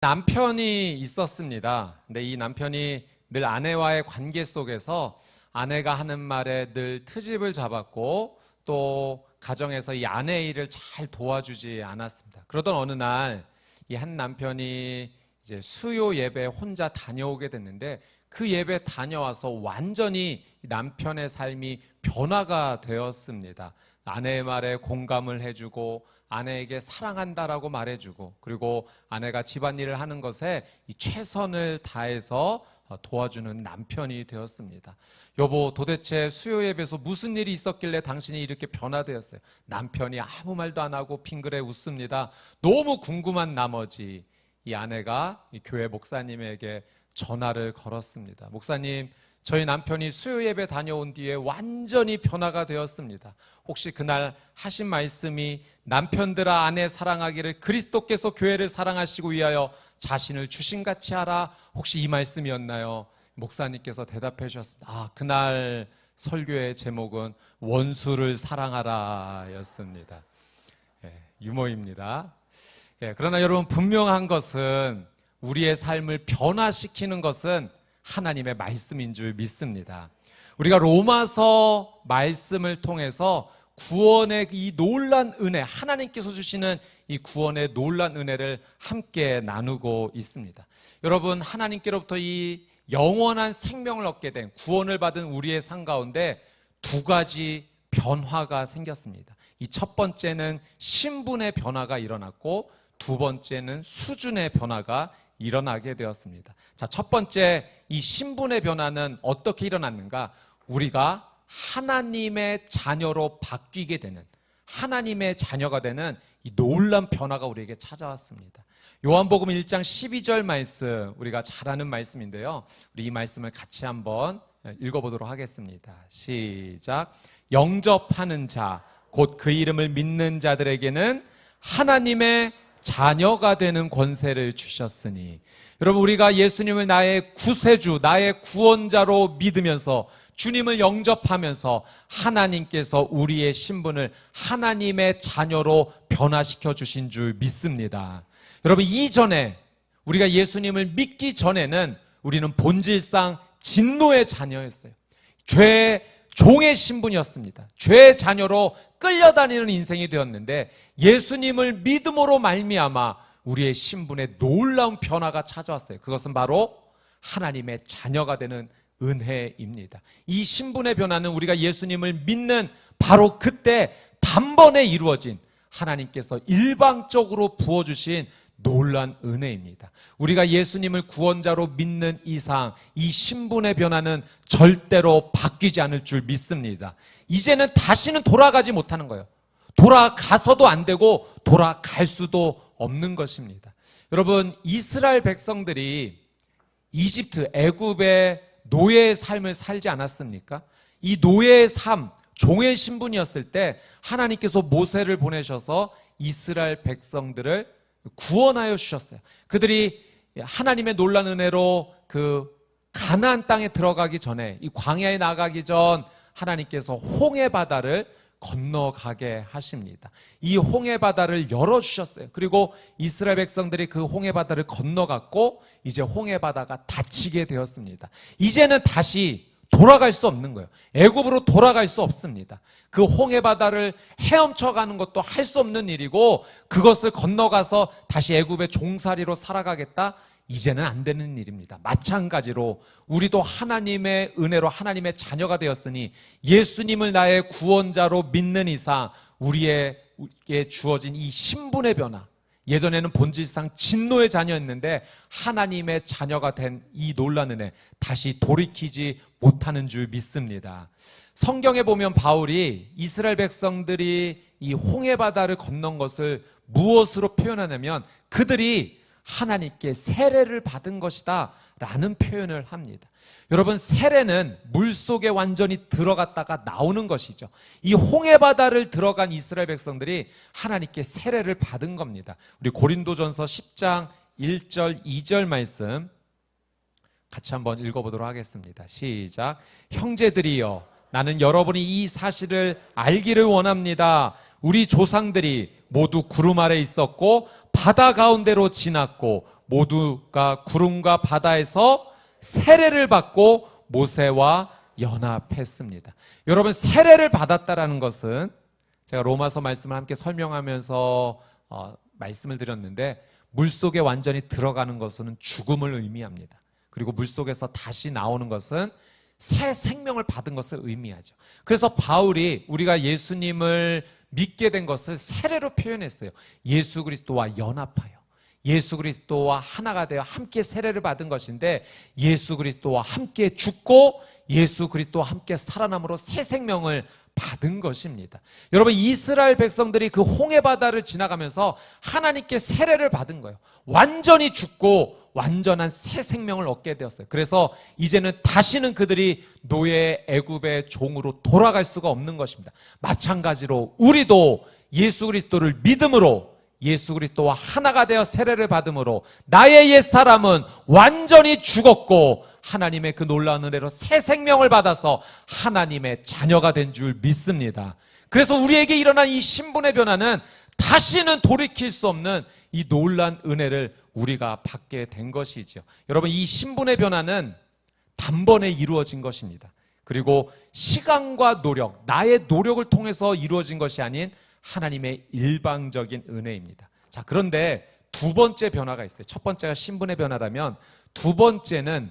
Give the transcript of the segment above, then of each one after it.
남편이 있었습니다. 근데 이 남편이 늘 아내와의 관계 속에서 아내가 하는 말에 늘 트집을 잡았고 또 가정에서 이 아내의 일을 잘 도와주지 않았습니다. 그러던 어느 날 이 한 남편이 이제 수요 예배 혼자 다녀오게 됐는데 그 예배 다녀와서 완전히 남편의 삶이 변화가 되었습니다. 아내의 말에 공감을 해주고 아내에게 사랑한다라고 말해주고 그리고 아내가 집안일을 하는 것에 이 최선을 다해서 어, 도와주는 남편이 되었습니다. 여보, 도대체 수요 예배에서 무슨 일이 있었길래 당신이 이렇게 변화되었어요? 남편이 아무 말도 안 하고 빙그레 웃습니다. 너무 궁금한 나머지 이 아내가 이 교회 목사님에게 전화를 걸었습니다. 목사님, 저희 남편이 수요 예배 다녀온 뒤에 완전히 변화가 되었습니다. 혹시 그날 하신 말씀이 남편들아 아내 사랑하기를 그리스도께서 교회를 사랑하시고 위하여 자신을 주신 같이 하라 혹시 이 말씀이었나요? 목사님께서 대답해 주셨습니다. 아, 그날 설교의 제목은 원수를 사랑하라였습니다. 예, 유머입니다. 예, 그러나 여러분 분명한 것은 우리의 삶을 변화시키는 것은 하나님의 말씀인 줄 믿습니다. 우리가 로마서 말씀을 통해서 구원의 이 놀란 은혜, 하나님께서 주시는 이 구원의 놀란 은혜를 함께 나누고 있습니다. 여러분, 하나님께로부터 이 영원한 생명을 얻게 된 구원을 받은 우리의 삶 가운데 두 가지 변화가 생겼습니다. 이 첫 번째는 신분의 변화가 일어났고 두 번째는 수준의 변화가 일어나게 되었습니다. 자, 첫 번째 이 신분의 변화는 어떻게 일어났는가? 우리가 하나님의 자녀로 바뀌게 되는 하나님의 자녀가 되는 이 놀란 변화가 우리에게 찾아왔습니다. 요한복음 1장 12절 말씀 우리가 잘 아는 말씀인데요. 우리 이 말씀을 같이 한번 읽어보도록 하겠습니다. 시작. 영접하는 자, 곧 그 이름을 믿는 자들에게는 하나님의 자녀가 되는 권세를 주셨으니 여러분 우리가 예수님을 나의 구세주, 나의 구원자로 믿으면서 주님을 영접하면서 하나님께서 우리의 신분을 하나님의 자녀로 변화시켜 주신 줄 믿습니다. 여러분 이전에 우리가 예수님을 믿기 전에는 우리는 본질상 진노의 자녀였어요. 죄 종의 신분이었습니다. 죄의 자녀로 끌려다니는 인생이 되었는데 예수님을 믿음으로 말미암아 우리의 신분에 놀라운 변화가 찾아왔어요. 그것은 바로 하나님의 자녀가 되는 은혜입니다. 이 신분의 변화는 우리가 예수님을 믿는 바로 그때 단번에 이루어진 하나님께서 일방적으로 부어주신 놀란 은혜입니다. 우리가 예수님을 구원자로 믿는 이상 이 신분의 변화는 절대로 바뀌지 않을 줄 믿습니다. 이제는 다시는 돌아가지 못하는 거예요. 돌아가서도 안 되고 돌아갈 수도 없는 것입니다. 여러분 이스라엘 백성들이 이집트 애굽의 노예의 삶을 살지 않았습니까? 이 노예의 삶, 종의 신분이었을 때 하나님께서 모세를 보내셔서 이스라엘 백성들을 구원하여 주셨어요. 그들이 하나님의 놀란 은혜로 그 가나안 땅에 들어가기 전에 이 광야에 나가기 전 하나님께서 홍해 바다를 건너가게 하십니다. 이 홍해 바다를 열어 주셨어요. 그리고 이스라엘 백성들이 그 홍해 바다를 건너갔고 이제 홍해 바다가 닫히게 되었습니다. 이제는 다시 돌아갈 수 없는 거예요. 애굽으로 돌아갈 수 없습니다. 그 홍해 바다를 헤엄쳐 가는 것도 할 수 없는 일이고 그것을 건너가서 다시 애굽의 종살이로 살아가겠다. 이제는 안 되는 일입니다. 마찬가지로 우리도 하나님의 은혜로 하나님의 자녀가 되었으니 예수님을 나의 구원자로 믿는 이상 우리에게 주어진 이 신분의 변화, 예전에는 본질상 진노의 자녀였는데 하나님의 자녀가 된 이 놀란 은혜 다시 돌이키지 못하는 줄 믿습니다. 성경에 보면 바울이 이스라엘 백성들이 이 홍해 바다를 건넌 것을 무엇으로 표현하냐면 그들이 하나님께 세례를 받은 것이다 라는 표현을 합니다. 여러분 세례는 물 속에 완전히 들어갔다가 나오는 것이죠. 이 홍해 바다를 들어간 이스라엘 백성들이 하나님께 세례를 받은 겁니다. 우리 고린도전서 10장 1절 2절 말씀 같이 한번 읽어보도록 하겠습니다. 시작. 형제들이여, 나는 여러분이 이 사실을 알기를 원합니다. 우리 조상들이 모두 구름 아래 있었고 바다 가운데로 지났고 모두가 구름과 바다에서 세례를 받고 모세와 연합했습니다. 여러분 세례를 받았다라는 것은 제가 로마서 말씀을 함께 설명하면서 어, 말씀을 드렸는데 물 속에 완전히 들어가는 것은 죽음을 의미합니다. 그리고 물 속에서 다시 나오는 것은 새 생명을 받은 것을 의미하죠. 그래서 바울이 우리가 예수님을 믿게 된 것을 세례로 표현했어요. 예수 그리스도와 연합하여. 예수 그리스도와 하나가 되어 함께 세례를 받은 것인데 예수 그리스도와 함께 죽고 예수 그리스도와 함께 살아남으로 새 생명을 받은 것입니다. 여러분 이스라엘 백성들이 그 홍해 바다를 지나가면서 하나님께 세례를 받은 거예요. 완전히 죽고 완전한 새 생명을 얻게 되었어요. 그래서 이제는 다시는 그들이 노예 애굽의 종으로 돌아갈 수가 없는 것입니다. 마찬가지로 우리도 예수 그리스도를 믿음으로 예수 그리스도와 하나가 되어 세례를 받음으로 나의 옛 사람은 완전히 죽었고 하나님의 그 놀라운 은혜로 새 생명을 받아서 하나님의 자녀가 된 줄 믿습니다. 그래서 우리에게 일어난 이 신분의 변화는 다시는 돌이킬 수 없는 이 놀란 은혜를 우리가 받게 된 것이죠. 여러분 이 신분의 변화는 단번에 이루어진 것입니다. 그리고 시간과 노력, 나의 노력을 통해서 이루어진 것이 아닌 하나님의 일방적인 은혜입니다. 자, 그런데 두 번째 변화가 있어요. 첫 번째가 신분의 변화라면 두 번째는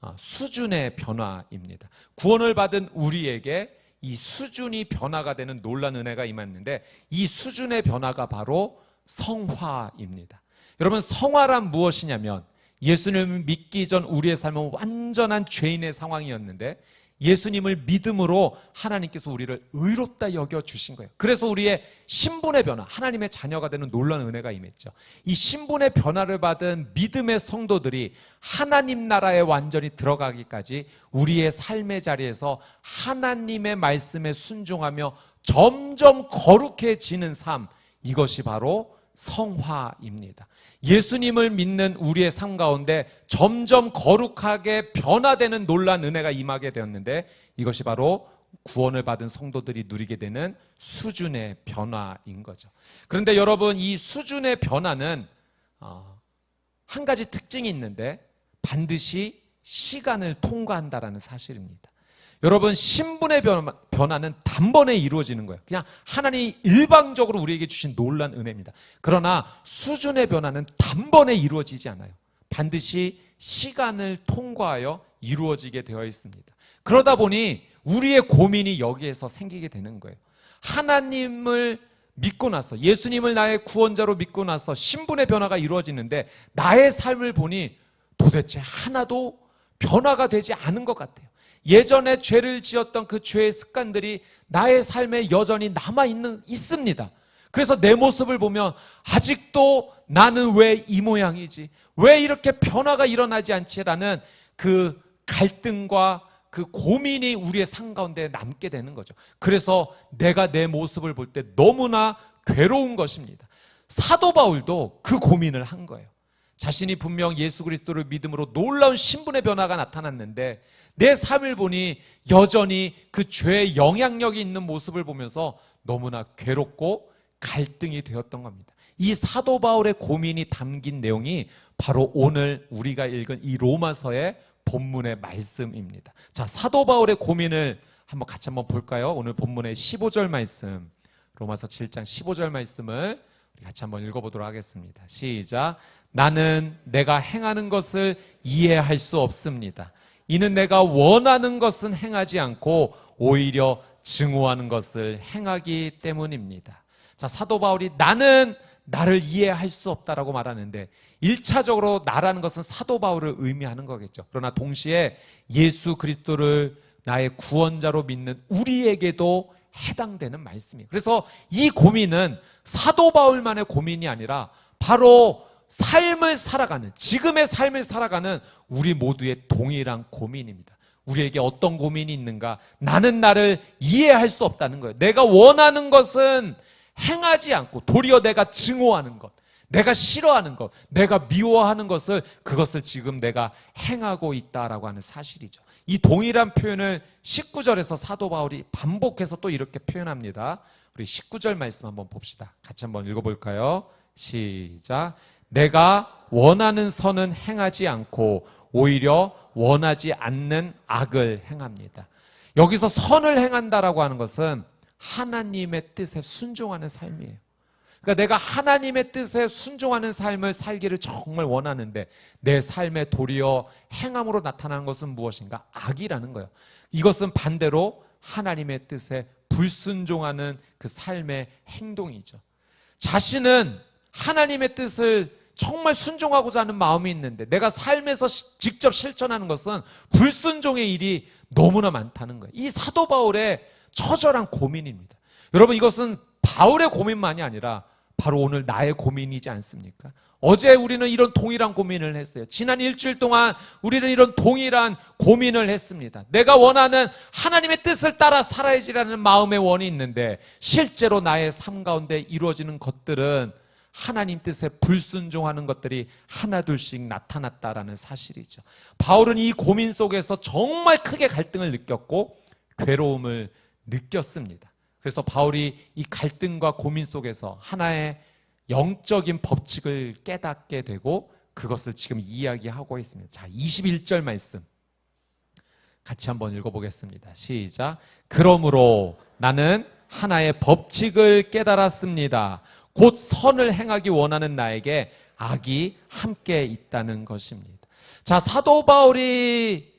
어, 수준의 변화입니다. 구원을 받은 우리에게 이 수준이 변화가 되는 놀란 은혜가 임했는데 이 수준의 변화가 바로 성화입니다. 여러분 성화란 무엇이냐면 예수님을 믿기 전 우리의 삶은 완전한 죄인의 상황이었는데 예수님을 믿음으로 하나님께서 우리를 의롭다 여겨 주신 거예요. 그래서 우리의 신분의 변화, 하나님의 자녀가 되는 놀라운 은혜가 임했죠. 이 신분의 변화를 받은 믿음의 성도들이 하나님 나라에 완전히 들어가기까지 우리의 삶의 자리에서 하나님의 말씀에 순종하며 점점 거룩해지는 삶, 이것이 바로 성화입니다. 예수님을 믿는 우리의 삶 가운데 점점 거룩하게 변화되는 놀란 은혜가 임하게 되었는데 이것이 바로 구원을 받은 성도들이 누리게 되는 수준의 변화인 거죠. 그런데 여러분 이 수준의 변화는 어, 한 가지 특징이 있는데 반드시 시간을 통과한다라는 사실입니다. 여러분 신분의 변화 는 단번에 이루어지는 거예요. 그냥 하나님이 일방적으로 우리에게 주신 놀란 은혜입니다. 그러나 수준의 변화는 단번에 이루어지지 않아요. 반드시 시간을 통과하여 이루어지게 되어 있습니다. 그러다 보니 우리의 고민이 여기에서 생기게 되는 거예요. 하나님을 믿고 나서 예수님을 나의 구원자로 믿고 나서 신분의 변화가 이루어지는데 나의 삶을 보니 도대체 하나도 변화가 되지 않은 것 같아요. 예전에 죄를 지었던 그 죄의 습관들이 나의 삶에 여전히 남아 있는 있습니다. 그래서 내 모습을 보면 아직도 나는 왜 이 모양이지? 왜 이렇게 변화가 일어나지 않지라는 그 갈등과 그 고민이 우리의 삶 가운데 남게 되는 거죠. 그래서 내가 내 모습을 볼 때 너무나 괴로운 것입니다. 사도 바울도 그 고민을 한 거예요. 자신이 분명 예수 그리스도를 믿음으로 놀라운 신분의 변화가 나타났는데 내 삶을 보니 여전히 그 죄의 영향력이 있는 모습을 보면서 너무나 괴롭고 갈등이 되었던 겁니다. 이 사도 바울의 고민이 담긴 내용이 바로 오늘 우리가 읽은 이 로마서의 본문의 말씀입니다. 자, 사도 바울의 고민을 한번 같이 한번 볼까요? 오늘 본문의 15절 말씀. 로마서 7장 15절 말씀을 같이 한번 읽어보도록 하겠습니다. 시작. 나는 내가 행하는 것을 이해할 수 없습니다. 이는 내가 원하는 것은 행하지 않고 오히려 증오하는 것을 행하기 때문입니다. 자, 사도 바울이 나는 나를 이해할 수 없다라고 말하는데 1차적으로 나라는 것은 사도 바울을 의미하는 거겠죠. 그러나 동시에 예수 그리스도를 나의 구원자로 믿는 우리에게도 해당되는 말씀이에요. 그래서 이 고민은 사도 바울만의 고민이 아니라 바로 삶을 살아가는, 지금의 삶을 살아가는 우리 모두의 동일한 고민입니다. 우리에게 어떤 고민이 있는가? 나는 나를 이해할 수 없다는 거예요. 내가 원하는 것은 행하지 않고 도리어 내가 증오하는 것, 내가 싫어하는 것, 내가 미워하는 것을 그것을 지금 내가 행하고 있다라고 하는 사실이죠. 이 동일한 표현을 19절에서 사도 바울이 반복해서 또 이렇게 표현합니다. 우리 19절 말씀 한번 봅시다. 같이 한번 읽어볼까요? 시작. 내가 원하는 선은 행하지 않고 오히려 원하지 않는 악을 행합니다. 여기서 선을 행한다라고 하는 것은 하나님의 뜻에 순종하는 삶이에요. 그러니까 내가 하나님의 뜻에 순종하는 삶을 살기를 정말 원하는데 내 삶의 도리어 행함으로 나타나는 것은 무엇인가? 악이라는 거예요. 이것은 반대로 하나님의 뜻에 불순종하는 그 삶의 행동이죠. 자신은 하나님의 뜻을 정말 순종하고자 하는 마음이 있는데 내가 삶에서 시- 직접 실천하는 것은 불순종의 일이 너무나 많다는 거예요. 이 사도 바울의 처절한 고민입니다. 여러분 이것은 바울의 고민만이 아니라 바로 오늘 나의 고민이지 않습니까? 어제 우리는 이런 동일한 고민을 했어요. 지난 일주일 동안 우리는 이런 동일한 고민을 했습니다. 내가 원하는 하나님의 뜻을 따라 살아야지라는 마음의 원이 있는데 실제로 나의 삶 가운데 이루어지는 것들은 하나님 뜻에 불순종하는 것들이 하나둘씩 나타났다라는 사실이죠. 바울은 이 고민 속에서 정말 크게 갈등을 느꼈고 괴로움을 느꼈습니다. 그래서 바울이 이 갈등과 고민 속에서 하나의 영적인 법칙을 깨닫게 되고 그것을 지금 이야기하고 있습니다. 자, 21절 말씀. 같이 한번 읽어보겠습니다. 시작. 그러므로 나는 하나의 법칙을 깨달았습니다. 곧 선을 행하기 원하는 나에게 악이 함께 있다는 것입니다. 자, 사도 바울이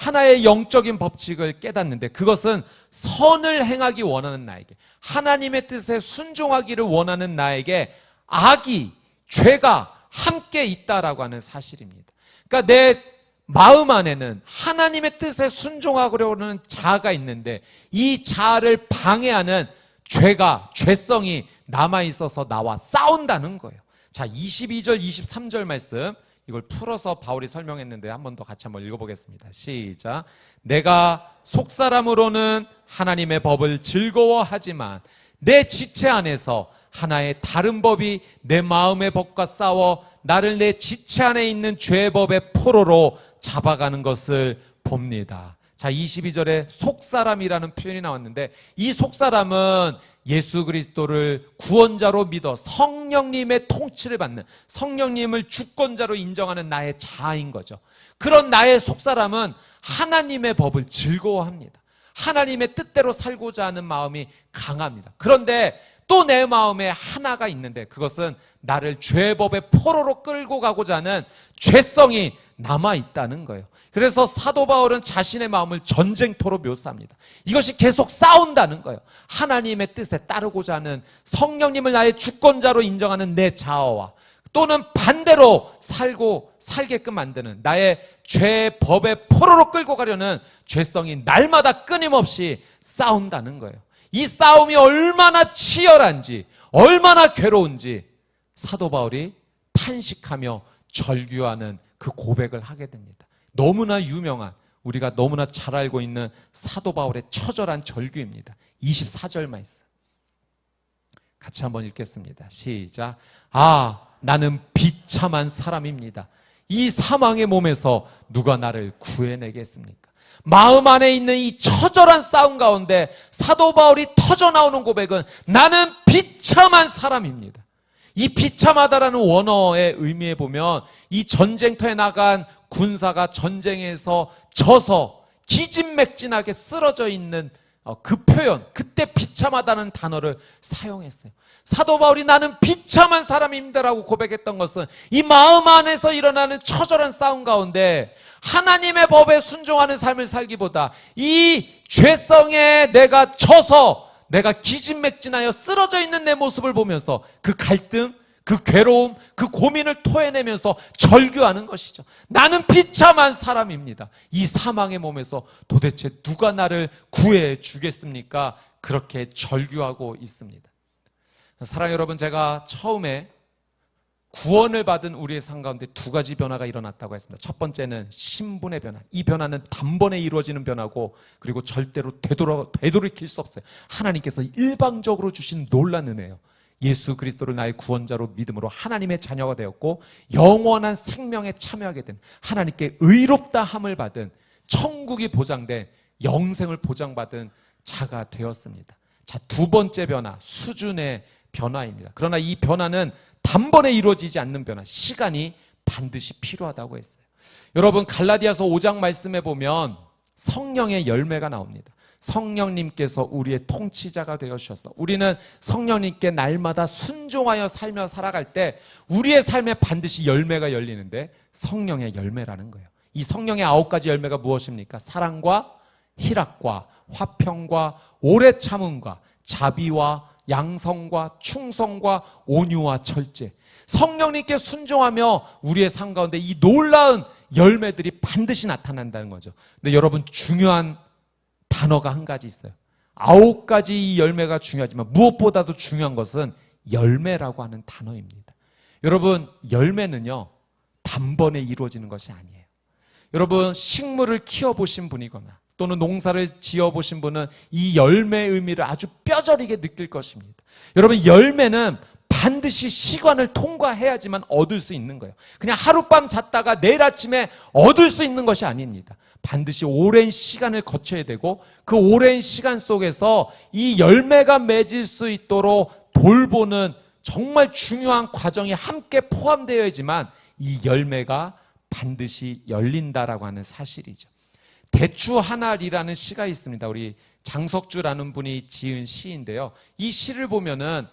하나의 영적인 법칙을 깨닫는데 그것은 선을 행하기 원하는 나에게 하나님의 뜻에 순종하기를 원하는 나에게 악이 죄가 함께 있다라고 하는 사실입니다. 그러니까 내 마음 안에는 하나님의 뜻에 순종하려는 자아가 있는데 이 자아를 방해하는 죄가 죄성이 남아 있어서 나와 싸운다는 거예요. 자, 22절 23절 말씀 이걸 풀어서 바울이 설명했는데 한 번 더 같이 한번 읽어보겠습니다. 시작. 내가 속 사람으로는 하나님의 법을 즐거워하지만 내 지체 안에서 하나의 다른 법이 내 마음의 법과 싸워 나를 내 지체 안에 있는 죄의 법의 포로로 잡아가는 것을 봅니다. 자, 22절에 속사람이라는 표현이 나왔는데 이 속사람은 예수 그리스도를 구원자로 믿어 성령님의 통치를 받는 성령님을 주권자로 인정하는 나의 자아인 거죠. 그런 나의 속사람은 하나님의 법을 즐거워합니다. 하나님의 뜻대로 살고자 하는 마음이 강합니다. 그런데 또 내 마음에 하나가 있는데 그것은 나를 죄법의 포로로 끌고 가고자 하는 죄성이 남아 있다는 거예요. 그래서 사도 바울은 자신의 마음을 전쟁터로 묘사합니다. 이것이 계속 싸운다는 거예요. 하나님의 뜻에 따르고자 하는 성령님을 나의 주권자로 인정하는 내 자아와 또는 반대로 살고 살게끔 만드는 나의 죄 법의 포로로 끌고 가려는 죄성이 날마다 끊임없이 싸운다는 거예요. 이 싸움이 얼마나 치열한지, 얼마나 괴로운지 사도 바울이 탄식하며 절규하는 그 고백을 하게 됩니다. 너무나 유명한 우리가 너무나 잘 알고 있는 사도 바울의 처절한 절규입니다. 24절 말씀. 같이 한번 읽겠습니다. 시작. 아, 나는 비참한 사람입니다. 이 사망의 몸에서 누가 나를 구해내겠습니까? 마음 안에 있는 이 처절한 싸움 가운데 사도 바울이 터져 나오는 고백은 나는 비참한 사람입니다. 이 비참하다라는 원어의 의미에 보면 이 전쟁터에 나간 군사가 전쟁에서 져서 기진맥진하게 쓰러져 있는 어, 그 표현, 그때 비참하다는 단어를 사용했어요. 사도 바울이 나는 비참한 사람입니다라고 고백했던 것은 이 마음 안에서 일어나는 처절한 싸움 가운데 하나님의 법에 순종하는 삶을 살기보다 이 죄성에 내가 져서 내가 기진맥진하여 쓰러져 있는 내 모습을 보면서 그 갈등, 그 괴로움, 그 고민을 토해내면서 절규하는 것이죠. 나는 비참한 사람입니다. 이 사망의 몸에서 도대체 누가 나를 구해 주겠습니까? 그렇게 절규하고 있습니다. 사랑 여러분, 제가 처음에 구원을 받은 우리의 삶 가운데 두 가지 변화가 일어났다고 했습니다. 첫 번째는 신분의 변화. 이 변화는 단번에 이루어지는 변화고 그리고 절대로 되돌아, 되돌이킬 수 없어요. 하나님께서 일방적으로 주신 놀란 은혜예요. 예수 그리스도를 나의 구원자로 믿음으로 하나님의 자녀가 되었고 영원한 생명에 참여하게 된 하나님께 의롭다 함을 받은 천국이 보장된 영생을 보장받은 자가 되었습니다. 자, 두 번째 변화, 수준의 변화입니다. 그러나 이 변화는 단번에 이루어지지 않는 변화, 시간이 반드시 필요하다고 했어요. 여러분 갈라디아서 5장 말씀에 보면 성령의 열매가 나옵니다. 성령님께서 우리의 통치자가 되어 주셨어. 우리는 성령님께 날마다 순종하여 살며 살아갈 때 우리의 삶에 반드시 열매가 열리는데 성령의 열매라는 거예요. 이 성령의 아홉 가지 열매가 무엇입니까? 사랑과 희락과 화평과 오래 참음과 자비와 양성과 충성과 온유와 철제. 성령님께 순종하며 우리의 삶 가운데 이 놀라운 열매들이 반드시 나타난다는 거죠. 근데 여러분 중요한 단어가 한 가지 있어요. 아홉 가지 이 열매가 중요하지만 무엇보다도 중요한 것은 열매라고 하는 단어입니다. 여러분, 열매는요, 단번에 이루어지는 것이 아니에요. 여러분, 식물을 키워보신 분이거나 또는 농사를 지어보신 분은 이 열매의 의미를 아주 뼈저리게 느낄 것입니다. 여러분, 열매는 반드시 시간을 통과해야지만 얻을 수 있는 거예요. 그냥 하룻밤 잤다가 내일 아침에 얻을 수 있는 것이 아닙니다. 반드시 오랜 시간을 거쳐야 되고 그 오랜 시간 속에서 이 열매가 맺을 수 있도록 돌보는 정말 중요한 과정이 함께 포함되어야지만 이 열매가 반드시 열린다라고 하는 사실이죠. 대추 하나리라는 시가 있습니다. 우리 장석주라는 분이 지은 시인데요. 이 시를 보면은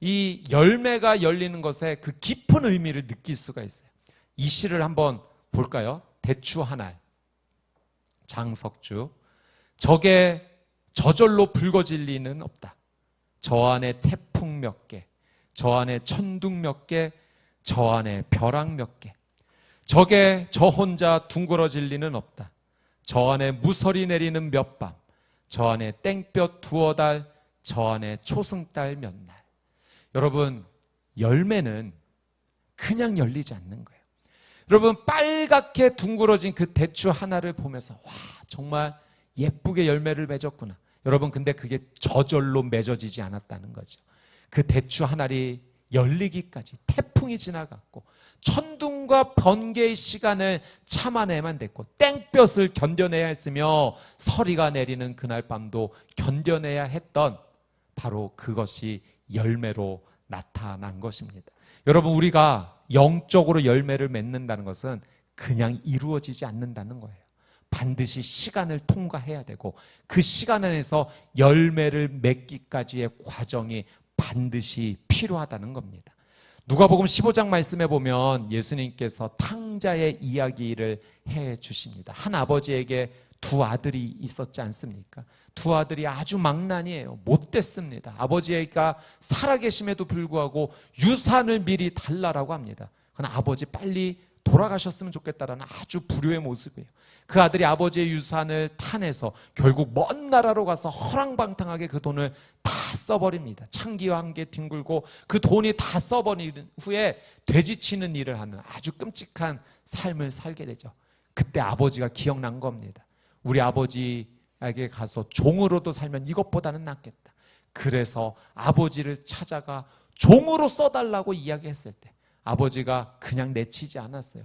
이 열매가 열리는 것에 그 깊은 의미를 느낄 수가 있어요. 이 시를 한번 볼까요? 대추 하나 장석주. 적에 저절로 붉어질 리는 없다. 저 안에 태풍 몇 개, 저 안에 천둥 몇 개, 저 안에 벼락 몇 개. 적에 저 혼자 둥그러질 리는 없다. 저 안에 무설이 내리는 몇 밤, 저 안에 땡볕 두어 달, 저 안에 초승달 몇 날. 여러분, 열매는 그냥 열리지 않는 거예요. 여러분, 빨갛게 둥그러진 그 대추 하나를 보면서, 와, 정말 예쁘게 열매를 맺었구나. 여러분, 근데 그게 저절로 맺어지지 않았다는 거죠. 그 대추 하나리 열리기까지 태풍이 지나갔고, 천둥과 번개의 시간을 참아내만 됐고, 땡볕을 견뎌내야 했으며, 서리가 내리는 그날 밤도 견뎌내야 했던 바로 그것이 열매로 나타난 것입니다. 여러분, 우리가 영적으로 열매를 맺는다는 것은 그냥 이루어지지 않는다는 거예요. 반드시 시간을 통과해야 되고 그 시간 안에서 열매를 맺기까지의 과정이 반드시 필요하다는 겁니다. 누가복음 15장 말씀에 보면 예수님께서 탕자의 이야기를 해 주십니다. 한 아버지에게 두 아들이 있었지 않습니까? 두 아들이 아주 망난이에요. 못됐습니다. 아버지가 살아계심에도 불구하고 유산을 미리 달라라고 합니다. 그러나 아버지 빨리 돌아가셨으면 좋겠다라는 아주 불효의 모습이에요. 그 아들이 아버지의 유산을 타내서 결국 먼 나라로 가서 허랑방탕하게 그 돈을 다 써버립니다. 창기와 함께 뒹굴고 그 돈이 다 써버린 후에 돼지치는 일을 하는 아주 끔찍한 삶을 살게 되죠. 그때 아버지가 기억난 겁니다. 우리 아버지 에게 가서 종으로도 살면 이것보다는 낫겠다. 그래서 아버지를 찾아가 종으로 써달라고 이야기했을 때 아버지가 그냥 내치지 않았어요.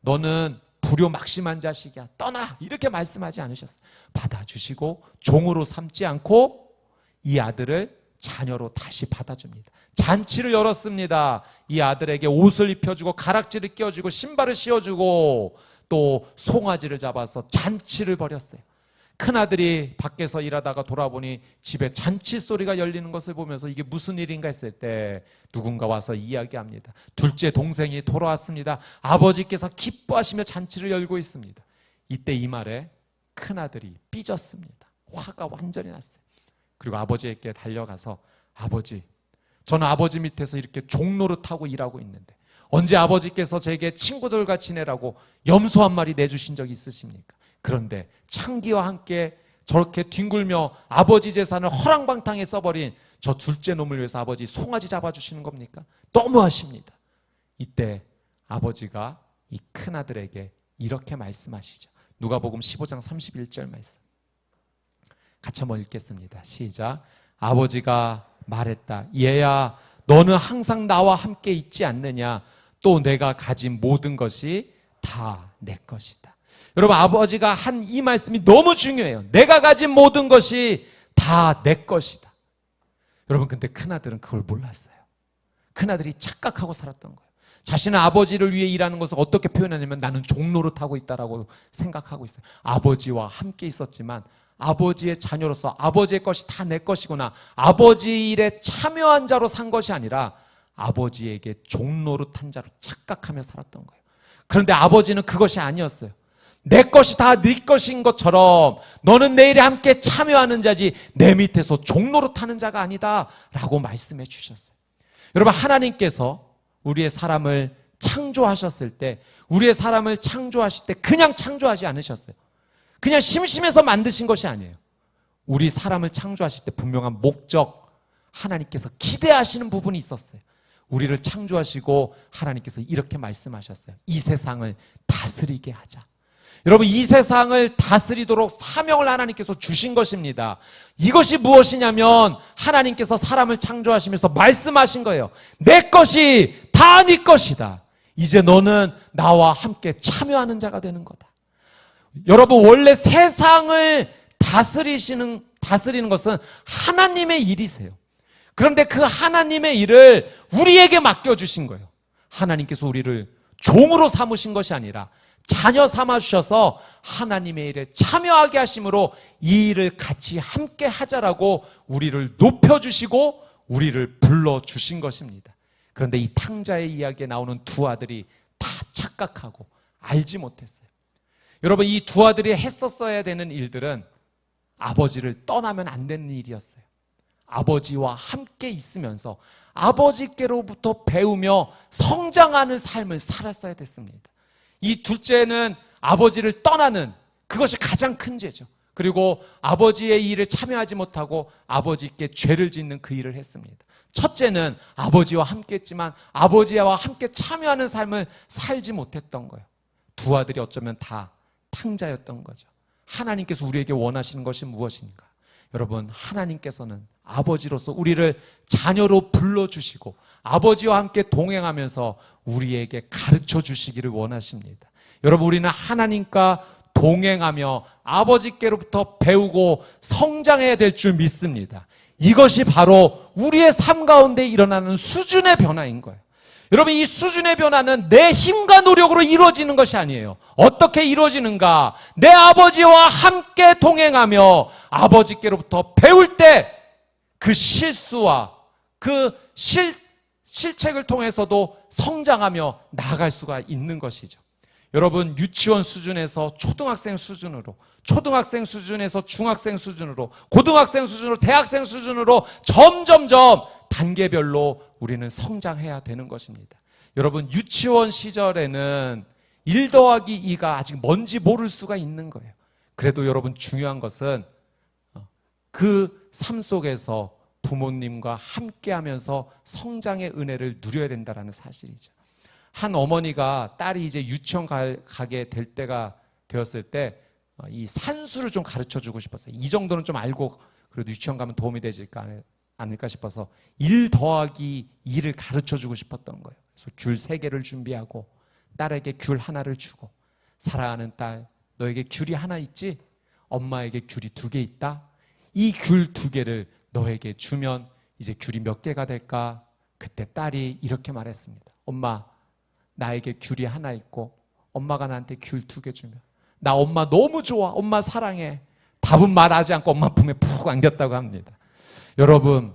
너는 불효 막심한 자식이야. 떠나! 이렇게 말씀하지 않으셨어요. 받아주시고 종으로 삼지 않고 이 아들을 자녀로 다시 받아줍니다. 잔치를 열었습니다. 이 아들에게 옷을 입혀주고 가락지를 끼워주고 신발을 씌워주고 또 송아지를 잡아서 잔치를 벌였어요. 큰아들이 밖에서 일하다가 돌아보니 집에 잔치 소리가 열리는 것을 보면서 이게 무슨 일인가 했을 때 누군가 와서 이야기합니다. 둘째 동생이 돌아왔습니다. 아버지께서 기뻐하시며 잔치를 열고 있습니다. 이때 이 말에 큰아들이 삐졌습니다. 화가 완전히 났어요. 그리고 아버지에게 달려가서 아버지, 저는 아버지 밑에서 이렇게 종로를 타고 일하고 있는데 언제 아버지께서 제게 친구들과 지내라고 염소 한 마리 내주신 적 있으십니까? 그런데 창기와 함께 저렇게 뒹굴며 아버지 재산을 허랑방탕에 써버린 저 둘째 놈을 위해서 아버지 송아지 잡아주시는 겁니까? 너무하십니다. 이때 아버지가 이 큰아들에게 이렇게 말씀하시죠. 누가복음 15장 31절 말씀. 같이 한번 읽겠습니다. 시작. 아버지가 말했다. 얘야, 너는 항상 나와 함께 있지 않느냐? 또 내가 가진 모든 것이 다 내 것이다. 여러분, 아버지가 한 이 말씀이 너무 중요해요. 내가 가진 모든 것이 다 내 것이다. 여러분, 근데 큰아들은 그걸 몰랐어요. 큰아들이 착각하고 살았던 거예요. 자신의 아버지를 위해 일하는 것을 어떻게 표현하냐면 나는 종노릇하고 있다라고 생각하고 있어요. 아버지와 함께 있었지만 아버지의 자녀로서 아버지의 것이 다 내 것이구나. 아버지 일에 참여한 자로 산 것이 아니라 아버지에게 종노릇한 자로 착각하며 살았던 거예요. 그런데 아버지는 그것이 아니었어요. 내 것이 다 네 것인 것처럼 너는 내 일에 함께 참여하는 자지 내 밑에서 종노릇하는 자가 아니다 라고 말씀해 주셨어요. 여러분 하나님께서 우리의 사람을 창조하셨을 때 우리의 사람을 창조하실 때 그냥 창조하지 않으셨어요. 그냥 심심해서 만드신 것이 아니에요. 우리 사람을 창조하실 때 분명한 목적 하나님께서 기대하시는 부분이 있었어요. 우리를 창조하시고 하나님께서 이렇게 말씀하셨어요. 이 세상을 다스리게 하자. 여러분 이 세상을 다스리도록 사명을 하나님께서 주신 것입니다. 이것이 무엇이냐면 하나님께서 사람을 창조하시면서 말씀하신 거예요. 내 것이 다 네 것이다. 이제 너는 나와 함께 참여하는 자가 되는 거다. 여러분 원래 세상을 다스리시는 다스리는 것은 하나님의 일이세요. 그런데 그 하나님의 일을 우리에게 맡겨 주신 거예요. 하나님께서 우리를 종으로 삼으신 것이 아니라 자녀 삼아 주셔서 하나님의 일에 참여하게 하심으로 이 일을 같이 함께 하자라고 우리를 높여 주시고 우리를 불러 주신 것입니다. 그런데 이 탕자의 이야기에 나오는 두 아들이 다 착각하고 알지 못했어요. 여러분 이 두 아들이 했었어야 되는 일들은 아버지를 떠나면 안 되는 일이었어요. 아버지와 함께 있으면서 아버지께로부터 배우며 성장하는 삶을 살았어야 됐습니다. 이 둘째는 아버지를 떠나는 그것이 가장 큰 죄죠. 그리고 아버지의 일을 참여하지 못하고 아버지께 죄를 짓는 그 일을 했습니다. 첫째는 아버지와 함께 했지만 아버지와 함께 참여하는 삶을 살지 못했던 거예요. 두 아들이 어쩌면 다 탕자였던 거죠. 하나님께서 우리에게 원하시는 것이 무엇인가? 여러분, 하나님께서는 아버지로서 우리를 자녀로 불러주시고 아버지와 함께 동행하면서 우리에게 가르쳐 주시기를 원하십니다. 여러분, 우리는 하나님과 동행하며 아버지께로부터 배우고 성장해야 될 줄 믿습니다. 이것이 바로 우리의 삶 가운데 일어나는 수준의 변화인 거예요. 여러분, 이 수준의 변화는 내 힘과 노력으로 이루어지는 것이 아니에요. 어떻게 이루어지는가? 내 아버지와 함께 동행하며 아버지께로부터 배울 때 그 실수와 그 실, 실책을 통해서도 성장하며 나아갈 수가 있는 것이죠. 여러분, 유치원 수준에서 초등학생 수준으로, 초등학생 수준에서 중학생 수준으로, 고등학생 수준으로, 대학생 수준으로 점점점 단계별로 우리는 성장해야 되는 것입니다. 여러분, 유치원 시절에는 1 더하기 2가 아직 뭔지 모를 수가 있는 거예요. 그래도 여러분 중요한 것은 그 삶 속에서 부모님과 함께 하면서 성장의 은혜를 누려야 된다는 사실이죠. 한 어머니가 딸이 이제 유치원 가, 가게 될 때가 되었을 때 이 산수를 좀 가르쳐 주고 싶었어요. 이 정도는 좀 알고 그래도 유치원 가면 도움이 되지 않을까 싶어서 1 더하기 2를 가르쳐 주고 싶었던 거예요. 그래서 귤 3개를 준비하고 딸에게 귤 하나를 주고 사랑하는 딸 너에게 귤이 하나 있지? 엄마에게 귤이 두 개 있다? 이 귤 두 개를 너에게 주면 이제 귤이 몇 개가 될까? 그때 딸이 이렇게 말했습니다. 엄마, 나에게 귤이 하나 있고 엄마가 나한테 귤 두 개 주면 나 엄마 너무 좋아. 엄마 사랑해. 답은 말하지 않고 엄마 품에 푹 안겼다고 합니다. 여러분,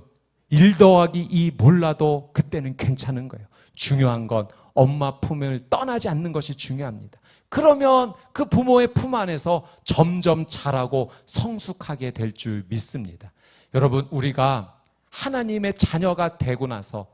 1 더하기 2 몰라도 그때는 괜찮은 거예요. 중요한 건 엄마 품을 떠나지 않는 것이 중요합니다. 그러면 그 부모의 품 안에서 점점 자라고 성숙하게 될 줄 믿습니다. 여러분, 우리가 하나님의 자녀가 되고 나서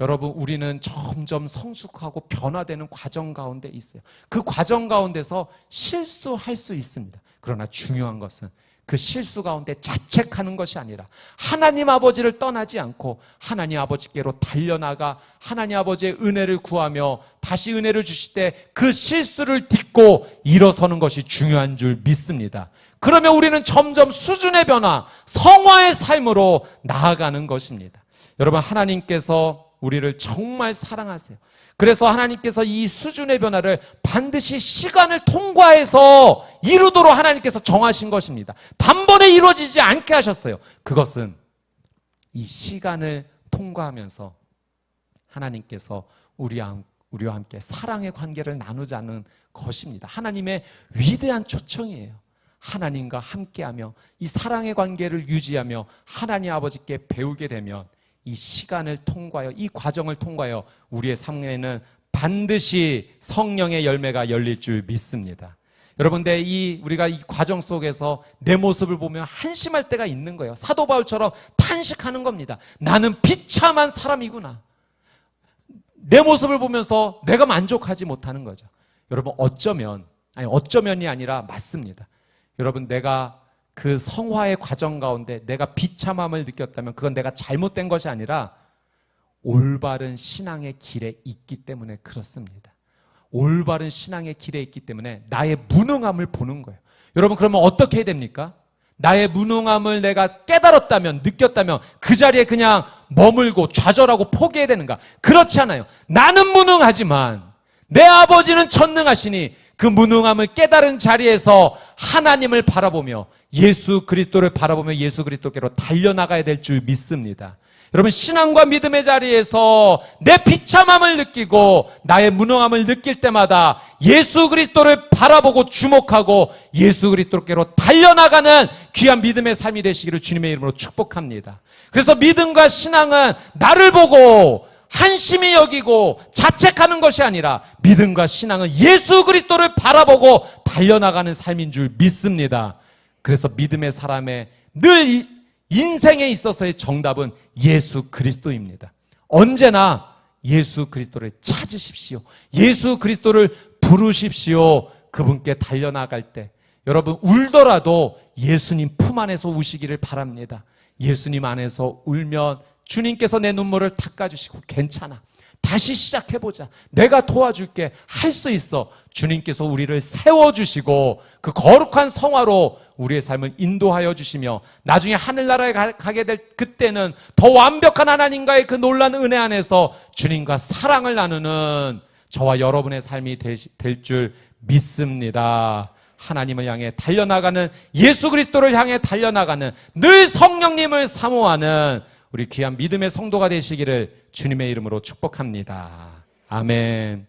여러분, 우리는 점점 성숙하고 변화되는 과정 가운데 있어요. 그 과정 가운데서 실수할 수 있습니다. 그러나 중요한 것은 그 실수 가운데 자책하는 것이 아니라 하나님 아버지를 떠나지 않고 하나님 아버지께로 달려나가 하나님 아버지의 은혜를 구하며 다시 은혜를 주실 때 그 실수를 딛고 일어서는 것이 중요한 줄 믿습니다. 그러면 우리는 점점 수준의 변화, 성화의 삶으로 나아가는 것입니다. 여러분, 하나님께서 우리를 정말 사랑하세요. 그래서 하나님께서 이 수준의 변화를 반드시 시간을 통과해서 이루도록 하나님께서 정하신 것입니다. 단번에 이루어지지 않게 하셨어요. 그것은 이 시간을 통과하면서 하나님께서 우리 우리와 함께 사랑의 관계를 나누자는 것입니다. 하나님의 위대한 초청이에요. 하나님과 함께하며 이 사랑의 관계를 유지하며 하나님 아버지께 배우게 되면 이 시간을 통과하여 이 과정을 통과하여 우리의 삶에는 반드시 성령의 열매가 열릴 줄 믿습니다. 여러분들 이 우리가 이 과정 속에서 내 모습을 보면 한심할 때가 있는 거예요. 사도 바울처럼 탄식하는 겁니다. 나는 비참한 사람이구나. 내 모습을 보면서 내가 만족하지 못하는 거죠. 여러분 어쩌면 아니 어쩌면이 아니라 맞습니다. 여러분 내가 그 성화의 과정 가운데 내가 비참함을 느꼈다면 그건 내가 잘못된 것이 아니라 올바른 신앙의 길에 있기 때문에 그렇습니다. 올바른 신앙의 길에 있기 때문에 나의 무능함을 보는 거예요. 여러분 그러면 어떻게 해야 됩니까? 나의 무능함을 내가 깨달았다면 느꼈다면 그 자리에 그냥 머물고 좌절하고 포기해야 되는가? 그렇지 않아요. 나는 무능하지만 내 아버지는 전능하시니 그 무능함을 깨달은 자리에서 하나님을 바라보며 예수 그리스도를 바라보며 예수 그리스도께로 달려나가야 될 줄 믿습니다. 여러분 신앙과 믿음의 자리에서 내 비참함을 느끼고 나의 무능함을 느낄 때마다 예수 그리스도를 바라보고 주목하고 예수 그리스도께로 달려나가는 귀한 믿음의 삶이 되시기를 주님의 이름으로 축복합니다. 그래서 믿음과 신앙은 나를 보고 한심히 여기고 자책하는 것이 아니라 믿음과 신앙은 예수 그리스도를 바라보고 달려나가는 삶인 줄 믿습니다. 그래서 믿음의 사람의 늘 이- 인생에 있어서의 정답은 예수 그리스도입니다. 언제나 예수 그리스도를 찾으십시오. 예수 그리스도를 부르십시오. 그분께 달려나갈 때 여러분 울더라도 예수님 품 안에서 우시기를 바랍니다. 예수님 안에서 울면 주님께서 내 눈물을 닦아주시고 괜찮아. 다시 시작해보자. 내가 도와줄게. 할 수 있어. 주님께서 우리를 세워주시고 그 거룩한 성화로 우리의 삶을 인도하여 주시며 나중에 하늘나라에 가- 가게 될 그때는 더 완벽한 하나님과의 그 놀라운 은혜 안에서 주님과 사랑을 나누는 저와 여러분의 삶이 될 줄 믿습니다. 하나님을 향해 달려나가는 예수 그리스도를 향해 달려나가는 늘 성령님을 사모하는 우리 귀한 믿음의 성도가 되시기를 주님의 이름으로 축복합니다. 아멘.